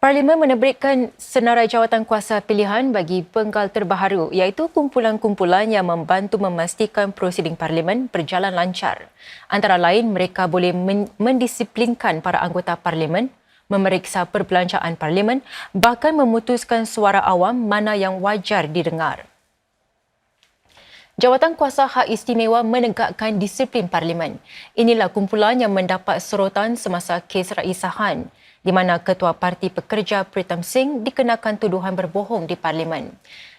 Parlimen menerbitkan senarai jawatan kuasa pilihan bagi penggal terbaharu iaitu kumpulan-kumpulan yang membantu memastikan prosiding parlimen berjalan lancar. Antara lain, mereka boleh men- mendisiplinkan para anggota parlimen, memeriksa perbelanjaan parlimen, bahkan memutuskan suara awam mana yang wajar didengar. Jawatan Kuasa Hak Istimewa menegakkan disiplin parlimen. Inilah kumpulan yang mendapat sorotan semasa kes raisahan di mana Ketua Parti Pekerja Pritam Singh dikenakan tuduhan berbohong di Parlimen.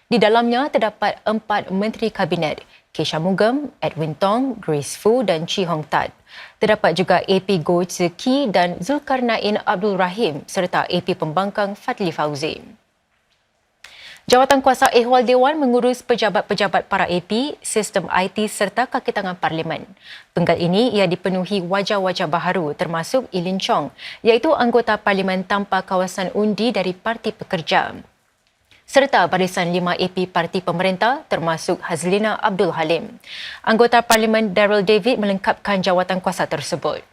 Di dalamnya terdapat empat Menteri Kabinet, Kesha Mugam, Edwin Tong, Grace Fu dan Chi Hong Tat. Terdapat juga AP Goh Tze Ki dan Zulkarnain Abdul Rahim serta AP Pembangkang Fadli Fauzi. Jawatan Kuasa Ehwal Dewan mengurus pejabat-pejabat para AP, sistem IT serta kaki tangan Parlimen. Penggal ini ia dipenuhi wajah-wajah baharu termasuk Ilin Chong iaitu anggota Parlimen tanpa kawasan undi dari Parti Pekerja. Serta barisan lima AP Parti Pemerintah termasuk Hazlina Abdul Halim. Anggota Parlimen Daryl David melengkapkan jawatan kuasa tersebut.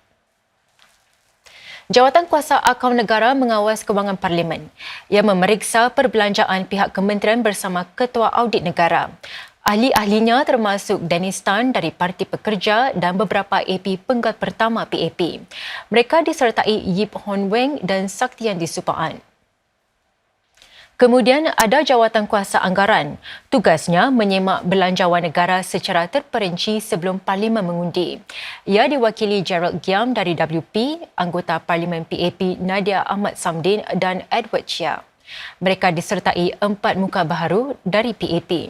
Jawatan Kuasa Akaun Negara mengawas kewangan Parlimen. Ia memeriksa perbelanjaan pihak kementerian bersama Ketua Audit Negara. Ahli-ahlinya termasuk Dennis Tan dari Parti Pekerja dan beberapa AP Penggal Pertama PAP. Mereka disertai Yip Hon Weng dan Saktian Disupaan. Kemudian ada jawatan kuasa anggaran. Tugasnya menyemak belanjawan negara secara terperinci sebelum Parlimen mengundi. Ia diwakili Gerald Giam dari WP, anggota Parlimen PAP Nadia Ahmad Samdin dan Edward Chia. Mereka disertai empat muka baharu dari PAP.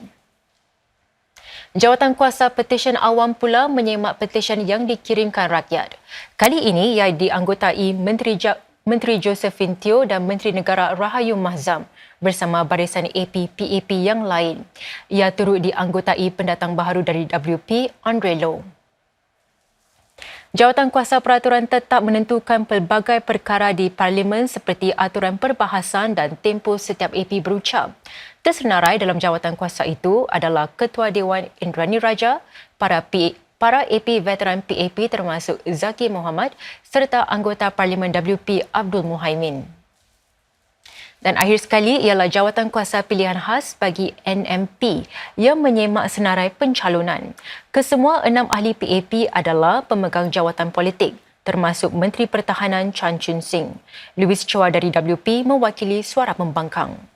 Jawatan kuasa petisyen awam pula menyemak petisyen yang dikirimkan rakyat. Kali ini ia dianggotai Menteri Menteri Josephine Teo dan Menteri Negara Rahayu Mahzam bersama barisan AP PAP yang lain. Ia turut dianggotai pendatang baharu dari WP, Andre Low. Jawatan kuasa peraturan tetap menentukan pelbagai perkara di Parlimen seperti aturan perbahasan dan tempoh setiap AP berucap. Tersenarai dalam jawatan kuasa itu adalah Ketua Dewan Indrani Raja, para para AP veteran PAP termasuk Zaki Muhammad serta anggota Parlimen WP Abdul Muhaimin. Dan akhir sekali ialah jawatan kuasa pilihan khas bagi NMP yang menyemak senarai pencalonan. Kesemua enam ahli PAP adalah pemegang jawatan politik termasuk Menteri Pertahanan Chan Chun Sing. Louis Chua dari WP mewakili suara pembangkang.